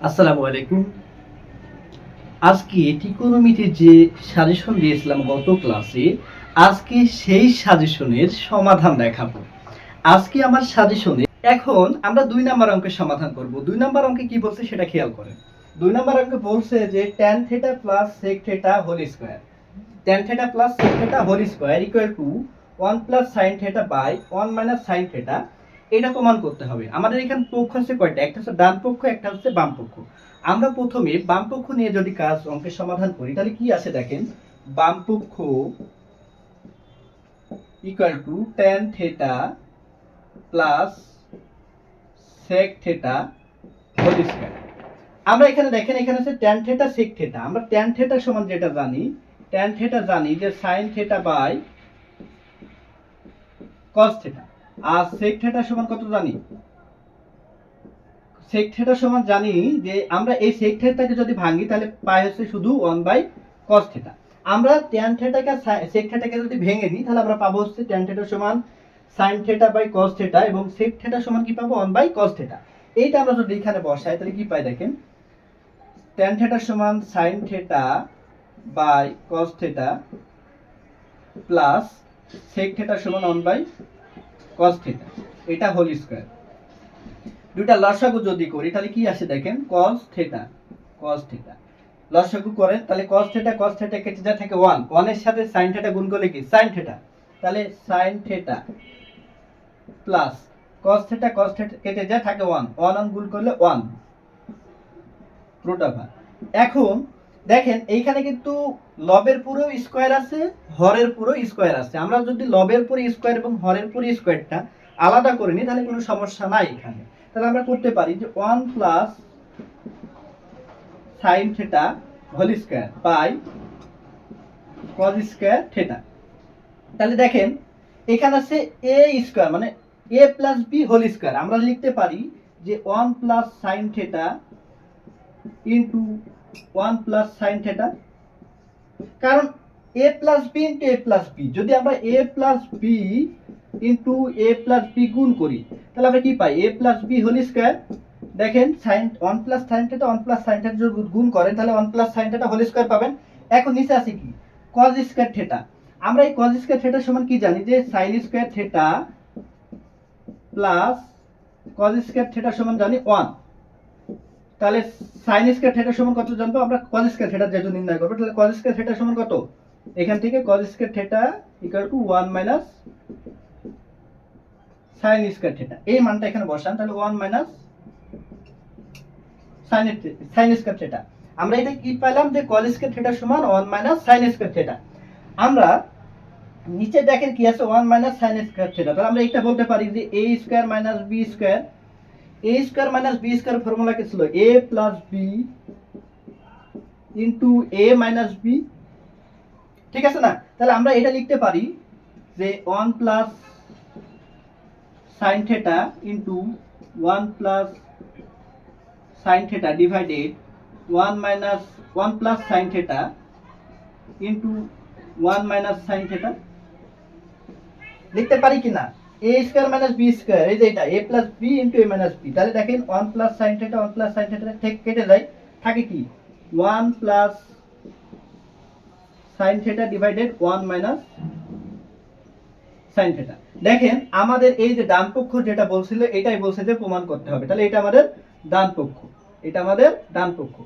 আসসালামু আলাইকুম। আজকে ত্রিকোণমিতির যে সাজেশন দিয়েছিলাম গত ক্লাসে আজকে সেই সাজেশনের সমাধান দেখাবো। আজকে আমার সাজেশনে এখন আমরা দুই নাম্বার অঙ্কের সমাধান করব। দুই নাম্বার অঙ্কে কি বলছে সেটা খেয়াল করেন। দুই নাম্বার অঙ্কে বলছে যে tan theta plus sec theta whole square tan theta plus sec theta whole square equal to one plus sine theta by one minus sine theta এটা প্রমাণ করতে হবে। আমাদের এখানে পক্ষ আছে কয়টা? একটা হচ্ছে ডান পক্ষ, একটা হচ্ছে বাম পক্ষ। আমরা প্রথমে বাম পক্ষ নিয়ে যদি কাজ অঙ্কের সমাধান করি, তাহলে কি আছে দেখেন? বাম পক্ষ equal to tan theta plus sec theta whole square আমরা এখানে দেখেন, এখানে আছে ট্যান থেটা সেক থেটা আমরা ট্যান থেটা সমান যেটা জানি ট্যান থেটা জানি যে sine theta by cos theta R sec theta সমান কত জানি? সেক থেটা সমান জানি যে আমরা এই সেক থেটাকে যদি ভাঙি, তাহলে পাই হচ্ছে শুধু ওয়ান বাই কস থেটা আমরা ট্যান থেটাকে সেক থেটাকে যদি ভেঙে নিই, তাহলে আমরা পাবো হচ্ছে ট্যান থেটা সমান sine theta by cos theta এবং সেক থেটা সমান কি পাবো? ওয়ান বাই কস থেটা এইটা আমরা যদি এখানে বসাই, তাহলে কি পাই দেখেন? ট্যান থেটা সমান sine theta by cos theta plus sec theta সমান ওয়ান বাই কস থিটা এটা হোল স্কয়ার দুইটা লসাগু যদি করি, তাহলে কি আসে দেখেন? কস থিটা কস থিটা লসাগু করেন তাহলে কস থিটা কস থিটা কেটে যা থাকে 1 1 এর সাথে sin থিটা গুণ করলে কি? sin থিটা তাহলে sin theta plus cos theta cos theta কেটে যা থাকে 1 1 অন গুণ করলে 1 রুট ওভার এখন দেখেন, এইখানে কিন্তু লবের পুরো স্কোয়ার আছে, হরের পুরো স্কোয়ার আছে। আমরা যদি লবের পুরো স্কোয়ার এবং হরের পুরো স্কোয়ারটা আলাদা করে নিই, তাহলে কোনো সমস্যা নাই এখানে। তাহলে আমরা করতে পারি যে one plus sine theta whole square by cos square theta তাহলে দেখেন, এখানে আছে এ স্কোয়ার মানে A plus B whole square আমরা লিখতে পারি যে one plus sine theta into one plus sine theta. কারণ A plus B into A plus B, যদি আমরা A plus B into A plus B গুণ করি, তাহলে আমরা কি পাই? A plus B whole square. দেখেন, sine, one plus sine theta, one plus sine theta যদি গুণ করেন, তাহলে one plus sine theta whole square পাবেন। এখন নিচে আছে কি? Cos square theta. আমরা এই কজ স্কোয়ার থেটার সমান কি জানি? যে sine square theta plus cos square থেটার সমান জানি ওয়ান। তাহলে সাইন স্কয়ার থিটা সমান কত জানব? আমরা কজ স্কয়ার থিটা যেহেতু নির্ণয় করব, তাহলে কজ স্কয়ার থিটা সমান কত? এখান থেকে cos square theta equal to 1 minus sine square theta এই মানটা এখানে বসান, তাহলে 1 minus sine sine square theta আমরা এটা কি পেলাম যে কজ স্কয়ার থিটা সমান 1 মাইনাস সাইন স্কয়ার থিটা আমরা নিচে দেখেন কি আছে 1 মাইনাস সাইন স্কয়ার থিটা তাহলে আমরা এটা বলতে পারি যে a square minus b square A square minus B square formula কি ছিল? A plus B into A minus B ঠিক আছে না? তাহলে আমরা এটা লিখতে পারি যে one plus sine theta into one plus sine theta divided one minus one plus sine theta into one minus sine theta লিখতে পারি কি না? A square minus B square এই যে এটা A plus B into A minus B তাহলে দেখেন one plus sine theta one plus sine theta ঠিক কেটে যায়, থাকে কি? One plus sine theta divided one minus sine theta দেখেন, আমাদের এই যে ডান পক্ষ যেটা বলছিল, এটাই বলছে যে প্রমাণ করতে হবে। তাহলে এটা আমাদের ডান পক্ষ, এটা আমাদের ডান পক্ষ।